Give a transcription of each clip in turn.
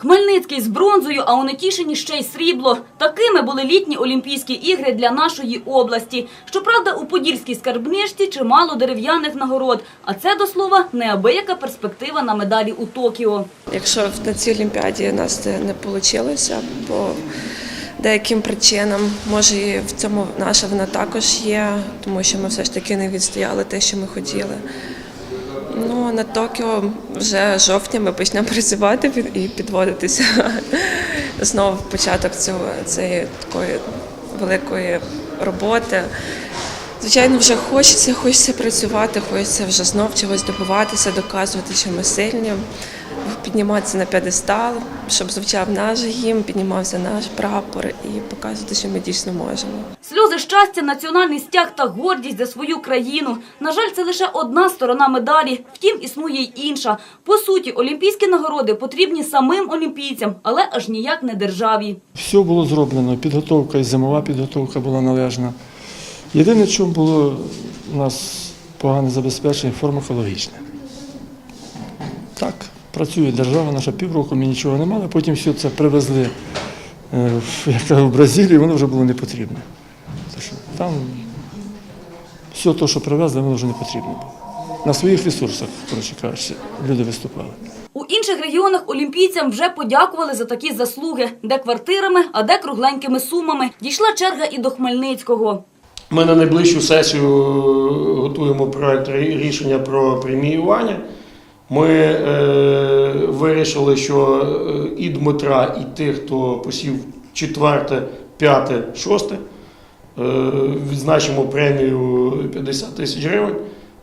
Хмельницький з бронзою, а у Нетішині ще й срібло. Такими були літні Олімпійські ігри для нашої області. Щоправда, у Подільській скарбничці чимало дерев'яних нагород. А це, до слова, неабияка перспектива на медалі у Токіо. Якщо на цій олімпіаді у нас не вийшло, по деяким причинам, може і в цьому наша вина також є, тому що ми все ж таки не відстояли те, що ми хотіли. Ну, на Токіо вже жовтня ми почнемо працювати і підводитися. Знову початок цього цієї такої великої роботи. Звичайно, вже хочеться, хочеться працювати, хочеться вже знов чогось добиватися, доказувати, що ми сильні, підніматися на п'єдестал, щоб звучав наш гімн, піднімався наш прапор і показувати, що ми дійсно можемо. Сльози щастя, національний стяг та гордість за свою країну. На жаль, це лише одна сторона медалі. Втім, існує й інша. По суті, олімпійські нагороди потрібні самим олімпійцям, але аж ніяк не державі. Все було зроблено, підготовка і зимова підготовка була належна. Єдине, що було у нас погане забезпечення фармакологічне. Так, працює держава, наша півроку ми нічого не мали, потім все це привезли е, в, як кажуть, в Бразилію, воно вже було не потрібне. Там все те, що привезли, воно вже не потрібно було. На своїх ресурсах, коротше кажучи, люди виступали. У інших регіонах олімпійцям вже подякували за такі заслуги, де квартирами, а де кругленькими сумами. Дійшла черга і до Хмельницького. Ми на найближчу сесію готуємо проект рішення про преміювання. Ми е, вирішили, що е, і Дмитра, і тих, хто посів четверте, п'яте, шосте, е, відзначимо премію 50 тисяч гривень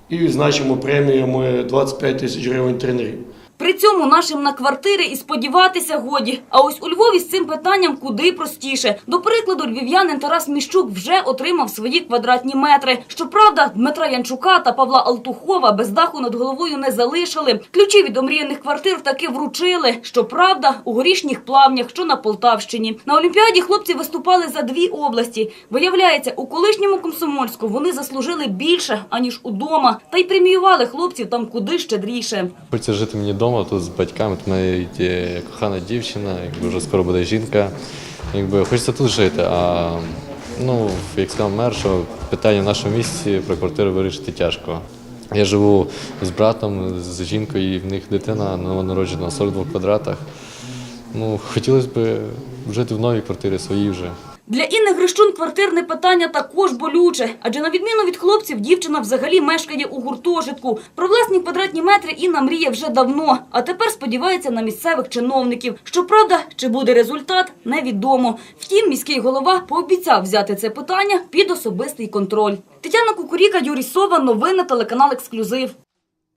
і відзначимо преміями 25 тисяч гривень тренерів. При цьому нашим на квартири і сподіватися годі. А ось у Львові з цим питанням куди простіше. До прикладу, львів'янин Тарас Міщук вже отримав свої квадратні метри. Щоправда, Дмитра Янчука та Павла Алтухова без даху над головою не залишили. Ключі від омріяних квартир таки вручили. Щоправда, у горішніх плавнях, що на Полтавщині. На Олімпіаді хлопці виступали за дві області. Виявляється, у колишньому комсомольську вони заслужили більше, аніж удома. Та й преміювали хлопців там куди щедріше. Хочеться жити мені вдома тут з батьками. В мене є кохана дівчина, якби вже скоро буде жінка. Якби хочеться тут жити. А ну, як сказав мер, що питання в нашому місті про квартиру вирішити тяжко. Я живу з братом, з жінкою, і в них дитина новонароджена на 42 квадратах. Ну, хотілося б жити в новій квартирі своїй вже. Для Інни Грищун квартирне питання також болюче, адже на відміну від хлопців, дівчина взагалі мешкає у гуртожитку. Про власні квадратні метри Інна мріє вже давно, а тепер сподівається на місцевих чиновників. Щоправда, чи буде результат, невідомо. Втім, міський голова пообіцяв взяти це питання під особистий контроль. Тетяна Кукуріка, Юрій Сова, новини телеканал Ексклюзив.